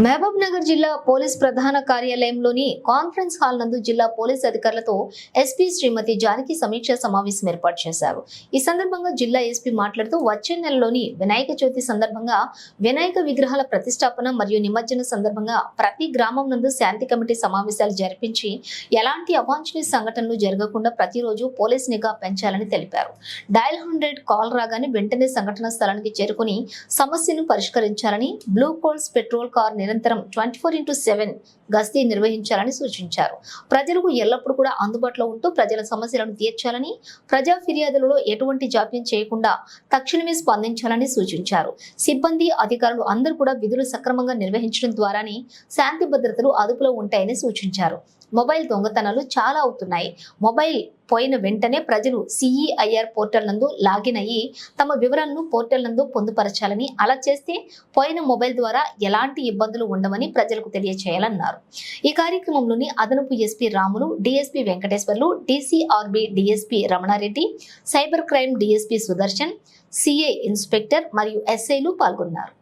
మహబూబ్ నగర్ జిల్లా పోలీస్ ప్రధాన కార్యాలయంలోని conference hall నందు జిల్లా పోలీస్ అధికారులతో ఎస్పీ శ్రీమతి జానకి సమీక్ష సమావేశం ఏర్పాటు చేశారు. ఈ సందర్భంగా జిల్లా ఎస్పీ మాట్లాడుతూ వచ్చే నెలలోని వినాయక చవితి సందర్భంగా వినాయక విగ్రహాల ప్రతిష్టాపన మరియు నిమజ్జన సందర్భంగా ప్రతి గ్రామం నందు శాంతి కమిటీ సమావేశాలు జరిపించి ఎలాంటి అవాంఛనీయ సంఘటనలు జరగకుండా ప్రతిరోజు పోలీస్ నిఘా పెంచాలని తెలిపారు. డయల్ హండ్రెడ్ కాల్ రాగానే వెంటనే సంఘటన స్థలానికి చేరుకుని సమస్యను పరిష్కరించాలని బ్లూ కోల్స్ పెట్రోల్ కార్ నిరంతరం ట్వంటీ ఫోర్ ఇంటూ సెవెన్ గస్తీ నిర్వహించాలని సూచించారు. ప్రజలకు ఎల్లప్పుడూ కూడా అందుబాటులో ఉంటూ ప్రజల సమస్యలను తీర్చాలని ప్రజా ఫిర్యాదులలో ఎటువంటి జాప్యం చేయకుండా తక్షణమే స్పందించాలని సూచించారు. సిబ్బంది అధికారులు అందరూ కూడా విధులు సక్రమంగా నిర్వహించడం ద్వారానే శాంతి భద్రతలు అదుపులో ఉంటాయని సూచించారు. మొబైల్ దొంగతనాలు చాలా అవుతున్నాయి. మొబైల్ పోయిన వెంటనే ప్రజలు సిఈఐఆర్ పోర్టల్ నందు లాగిన్ అయ్యి తమ వివరాలను పోర్టల్ నందు పొందుపరచాలని అలా చేస్తే పోయిన మొబైల్ ద్వారా ఎలాంటి ఇబ్బందులు ఉండవని ప్రజలకు తెలియచేయాలన్నారు. ఈ కార్యక్రమంలోని అదనపు SP Ramulu DSP Venkateswarlu DCRB DSP Ramana Reddy cyber crime DSP Sudarshan CI inspector మరియు ఎస్ఐలు పాల్గొన్నారు.